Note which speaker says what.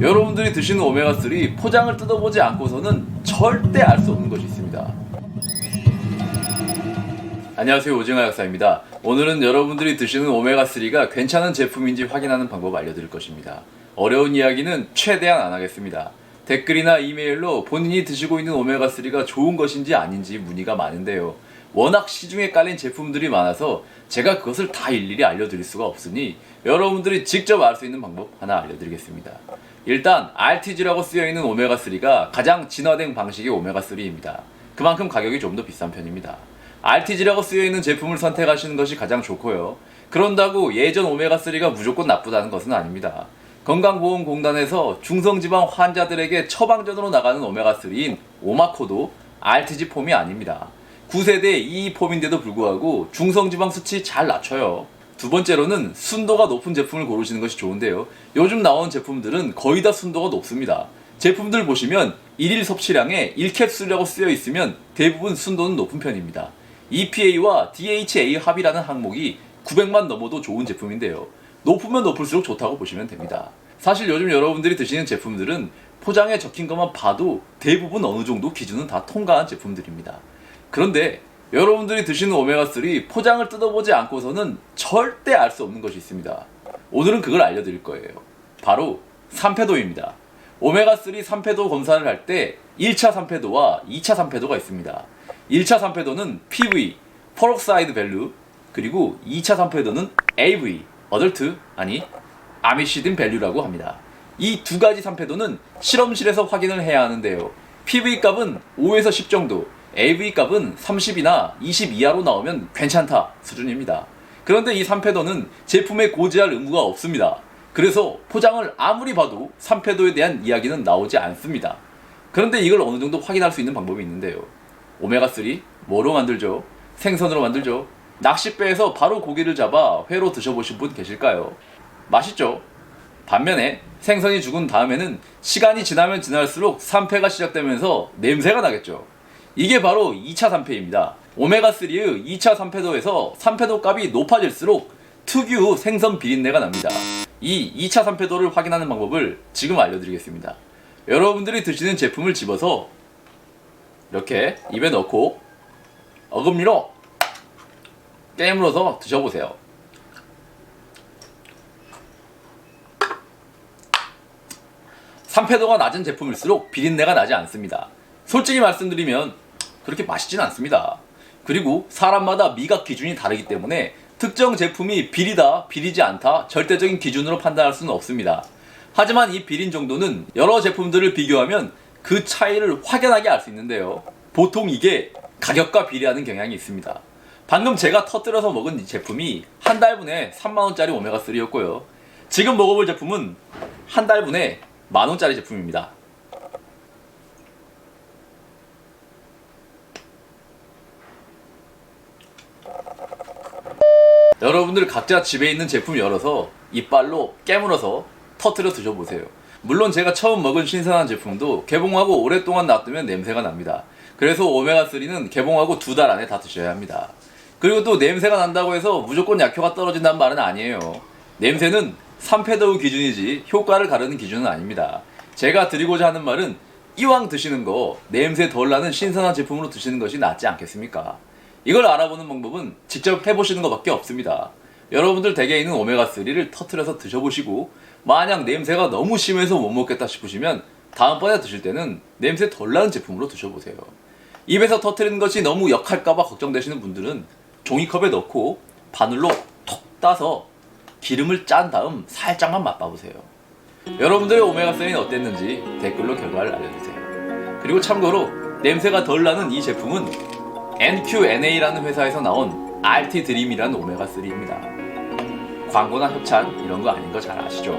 Speaker 1: 여러분들이 드시는 오메가3 포장을 뜯어보지 않고서는 절대 알 수 없는 것이 있습니다. 안녕하세요 오징어 약사입니다. 오늘은 여러분들이 드시는 오메가3가 괜찮은 제품인지 확인하는 방법 알려드릴 것입니다. 어려운 이야기는 최대한 안 하겠습니다. 댓글이나 이메일로 본인이 드시고 있는 오메가3가 좋은 것인지 아닌지 문의가 많은데요. 워낙 시중에 깔린 제품들이 많아서 제가 그것을 다 일일이 알려드릴 수가 없으니 여러분들이 직접 알 수 있는 방법 하나 알려드리겠습니다. 일단 RTG라고 쓰여있는 오메가3가 가장 진화된 방식의 오메가3입니다. 그만큼 가격이 좀 더 비싼 편입니다. RTG라고 쓰여있는 제품을 선택하시는 것이 가장 좋고요. 그런다고 예전 오메가3가 무조건 나쁘다는 것은 아닙니다. 건강보험공단에서 중성지방 환자들에게 처방전으로 나가는 오메가3인 오마코도 RTG 폼이 아닙니다. 9세대 이 폼인데도 불구하고 중성지방 수치 잘 낮춰요. 두 번째로는 순도가 높은 제품을 고르시는 것이 좋은데요. 요즘 나오는 제품들은 거의 다 순도가 높습니다. 제품들 보시면 일일 섭취량에 1캡슐이라고 쓰여 있으면 대부분 순도는 높은 편입니다. EPA와 DHA 합이라는 항목이 900만 넘어도 좋은 제품인데요. 높으면 높을수록 좋다고 보시면 됩니다. 사실 요즘 여러분들이 드시는 제품들은 포장에 적힌 것만 봐도 대부분 어느 정도 기준은 다 통과한 제품들입니다. 그런데 여러분들이 드시는 오메가3 포장을 뜯어보지 않고서는 절대 알 수 없는 것이 있습니다. 오늘은 그걸 알려드릴 거예요. 바로 산패도입니다. 오메가3 산패도 검사를 할 때 1차 산패도와 2차 산패도가 있습니다. 1차 산패도는 PV, 퍼럭사이드 밸류, 그리고 2차 산패도는 AV, 어덜트, 아니, 아미시딘 밸류라고 합니다. 이 두 가지 산패도는 실험실에서 확인을 해야 하는데요. PV 값은 5에서 10 정도, AV 값은 30이나 20 이하로 나오면 괜찮다 수준입니다. 그런데 이 산패도는 제품에 고지할 의무가 없습니다. 그래서 포장을 아무리 봐도 산패도에 대한 이야기는 나오지 않습니다. 그런데 이걸 어느 정도 확인할 수 있는 방법이 있는데요. 오메가3 뭐로 만들죠? 생선으로 만들죠. 낚싯배에서 바로 고기를 잡아 회로 드셔보신 분 계실까요? 맛있죠? 반면에 생선이 죽은 다음에는 시간이 지나면 지날수록 산패가 시작되면서 냄새가 나겠죠. 이게 바로 2차 산패입니다. 오메가3의 2차 산패도에서 산패도 값이 높아질수록 특유 생선 비린내가 납니다. 이 2차 산패도를 확인하는 방법을 지금 알려드리겠습니다. 여러분들이 드시는 제품을 집어서 이렇게 입에 넣고 어금니로 깨물어서 드셔보세요. 산패도가 낮은 제품일수록 비린내가 나지 않습니다. 솔직히 말씀드리면 그렇게 맛있진 않습니다. 그리고 사람마다 미각 기준이 다르기 때문에 특정 제품이 비리다, 비리지 않다 절대적인 기준으로 판단할 수는 없습니다. 하지만 이 비린 정도는 여러 제품들을 비교하면 그 차이를 확연하게 알 수 있는데요. 보통 이게 가격과 비례하는 경향이 있습니다. 방금 제가 터뜨려서 먹은 이 제품이 한 달분에 3만원짜리 오메가3였고요. 지금 먹어볼 제품은 한 달분에 만원짜리 제품입니다. 여러분들 각자 집에 있는 제품 열어서 이빨로 깨물어서 터트려 드셔보세요. 물론 제가 처음 먹은 신선한 제품도 개봉하고 오랫동안 놔두면 냄새가 납니다. 그래서 오메가3는 개봉하고 두 달 안에 다 드셔야 합니다. 그리고 또 냄새가 난다고 해서 무조건 약효가 떨어진다는 말은 아니에요. 냄새는 산패도우 기준이지 효과를 가르는 기준은 아닙니다. 제가 드리고자 하는 말은 이왕 드시는 거 냄새 덜 나는 신선한 제품으로 드시는 것이 낫지 않겠습니까? 이걸 알아보는 방법은 직접 해보시는 것밖에 없습니다. 여러분들 댁에 있는 오메가3를 터트려서 드셔보시고 만약 냄새가 너무 심해서 못 먹겠다 싶으시면 다음번에 드실 때는 냄새 덜 나는 제품으로 드셔보세요. 입에서 터트리는 것이 너무 역할까봐 걱정되시는 분들은 종이컵에 넣고 바늘로 톡 따서 기름을 짠 다음 살짝만 맛봐보세요. 여러분들의 오메가3는 어땠는지 댓글로 결과를 알려주세요. 그리고 참고로 냄새가 덜 나는 이 제품은 NQNA라는 회사에서 나온 RT 드림이라는 오메가3입니다. 광고나 협찬 이런 거 아닌 거 잘 아시죠?